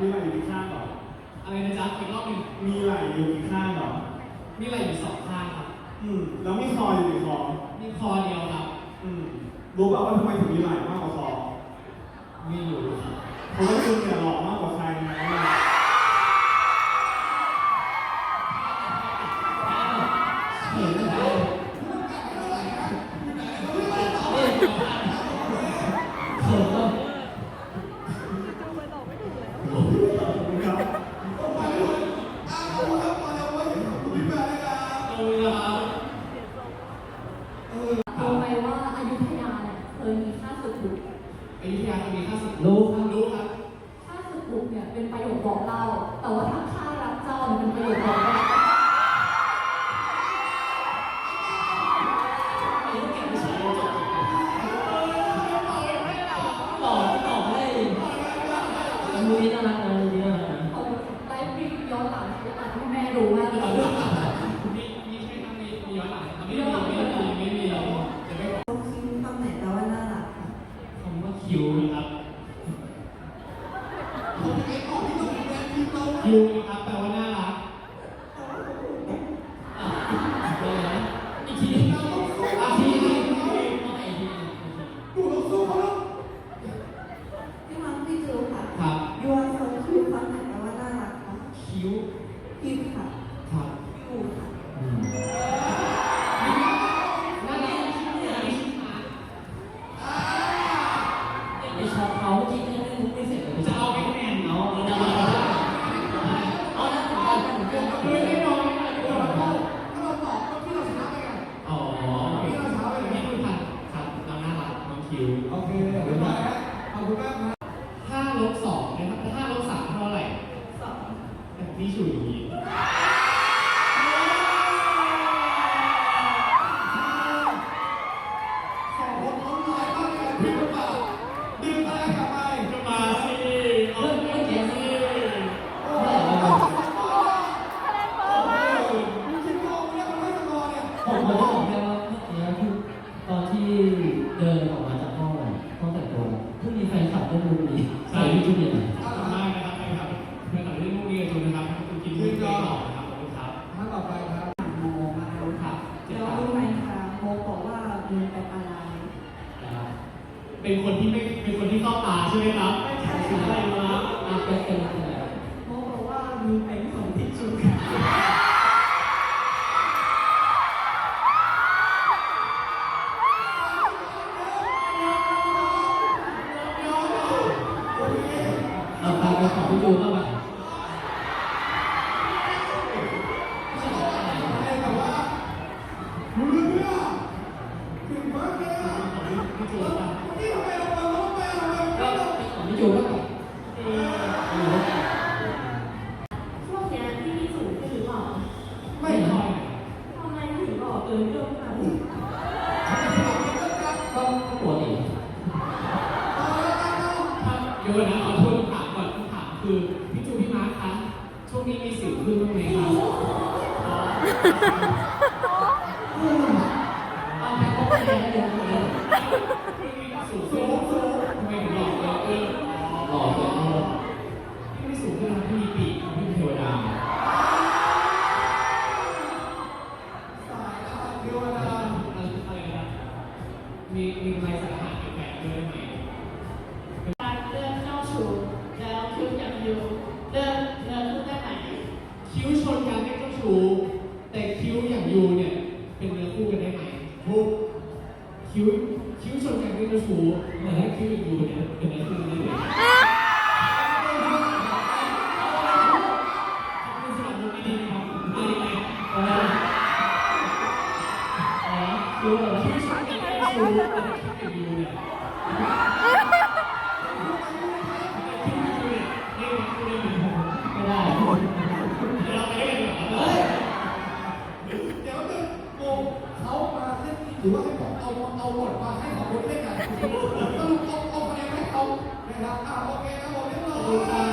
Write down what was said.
มีไหล่อยู่กี่ข้างเหรอ อะไรนะจ๊ะอีกรอบหนึ่งมีไหล่อยู่กี่ข้างเหรอ มีอะไรอยู่สองข้างครับ อืม แล้วมีคออยู่กี่คอ มีคอเดียวครับ อืม รู้เปล่าว่าทำไมถึงมีไหล่มากกว่าคอ มีอยู่ครับเพราะว่าคุณเนี่ยหล่อมากกว่าใครนะ คิวนะครับแปลว่าน่ารักอะเลยนะอีกทีอะทีทีทีเอาใหม่อีกทีพี่มังพี่จูค่ะครับยูอาร์โซคิ้วตำแหน่งแปลว่าน่ารักค่ะคิวคิ้ว มีแฟนคลับได้ดูดีใส่ชุดเนี่ยขอบคุณมากนะครับไปครับไปต่อเรื่องมุกนี้กันดูนะครับคุณกินมุกนี้ต่อนะครับขอบคุณครับท่านต่อไปครับโมมาครับเจ็ดเราครับรู้ไหมคะโมบอกว่ามึงเป็นอะไรนะครับเป็นคนที่ไม่เป็นคนที่เข้าตาใช่ไหมครับไม่ใช่อะไรวะอะเป็นเป็นเป็นอะไรโมบอกว่ามึงเป็น มก็เราไปขอพี่จูบ้างไหมช่วงเนี้ยที่มีสูงขึ้นหรือเปล่าไม่ค่อยทำไมถึงหล่อเกินเรื่องขนาดนี้ก็ปวดอีกเดี๋ยวนะขอโทษถามก่อนคำถามคือพี่จูพี่มาร์คครับ ช่วงนี้มีสิวขึ้นบ้างไหมครับเอาไปเขาไปแล้วเดี๋ยวเดี๋ยวสูงสูงสูงทำไมถึงหล่อเกินเออหล่อกเลยพี่ไม่สูงขึ้นที่มีปีกพี่เป็นเทวดาเดี๋ยวนะอะไรนะมีมีลายสังหารแฝงด้วยได้ไหมการเลือกเจ้าชู้แล้วคิวอย่างยูเลือกเลือกขึ้นได้ไหม คิ้วชนกันไม่เจ้าชู้แต่คิ้วอย่างยูเนี่ยเป็นเนื้อคู่กันได้ไหมถูกคิ้วคิ้วชนกันไม่เจ้าชู้แต่ถ้าคิ้วอย่างยูเนี่ยเป็นเนื้อคู่กันได้ไหมคุณสำหรับบคิ้วชนกันไม่เจ้าชู้แต่ถ้าคิ้วอย่างยูเนี่ย หรือว่าให้ผมเอาเอาบทมาให้สองคนเล่นกันสรุปเอาเอาคะแนนให้เขานะครับอ่าโอเคครับผมเรียบร้อย